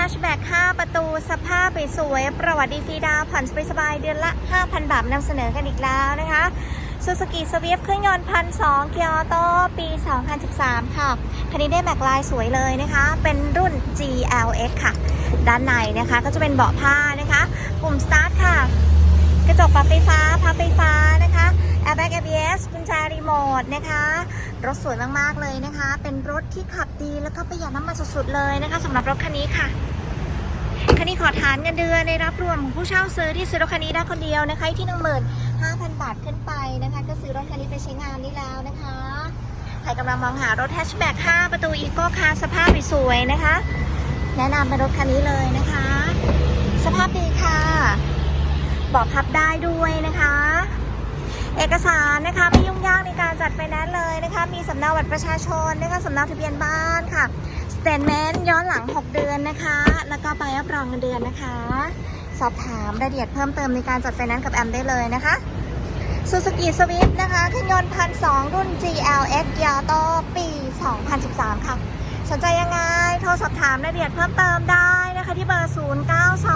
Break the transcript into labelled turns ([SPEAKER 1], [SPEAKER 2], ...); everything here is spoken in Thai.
[SPEAKER 1] แฮชแบ็ก5ประตูสภาพสวยประวัติดีฟรีดาวผ่อนสบายเดือนละ 5,000 บาทนำเสนอกันอีกแล้วนะคะซูซูกิสวีฟเครื่องยนต์พันสองเกียร์ออโต้ปี 2013 ค่ะ คันนี้ได้แม็กไลายสวยเลยนะคะ เป็นรุ่น GLX ค่ะ ด้านในนะคะก็จะเป็นเบาะผ้านะคะ ปุ่มสตาร์ทค่ะ กระจกปรับไฟฟ้าพับไฟฟ้า แอร์แบ็ก ABS กุญแจรีโมทนะคะ รถสวยมากๆเลยนะคะ เป็นรถที่ขับดีแล้วก็ประหยัดน้ำมันสุดๆเลยนะคะสำหรับรถคันนี้ค่ะ คันนี้ขอฐานเงินเดือนในรับรวมของผู้เช่าซื้อที่ซื้อรถคันนี้ได้คนเดียวนะคะที่15,000บาทขึ้นไปนะคะ ก็ซื้อรถคันนี้ไปใช้งานได้แล้วนะคะใครกำลังมองหารถแฮชแบ็ก5ประตูอีโก้คาสภาพสวยๆนะคะ แนะนำเป็นรถคันนี้เลยนะคะ สภาพดีค่ะบอกพับได้ด้วยนะคะ เอกสารนะคะไม่ยุ่งยากในการจัดไฟแนนซ์เลยนะคะ มีสำเนาบัตรประชาชนนะคะสำเนาทะเบียนบ้านค่ะสเตทเมนต์ย้อนหลัง 6 เดือนนะคะ แล้วก็ใบรับรองเงินเดือนนะคะ สอบถามรายละเอียดเพิ่มเติมในการจัดไฟแนนซ์กับแอมได้เลยนะคะ Suzuki Swift นะคะเครื่องยนต์พันสองรุ่น GLX ยาโตปี 2013 ค่ะ สนใจยังไง โทรสอบถามรายละเอียดเพิ่มเติมได้นะคะที่เบอร์ 0 9 2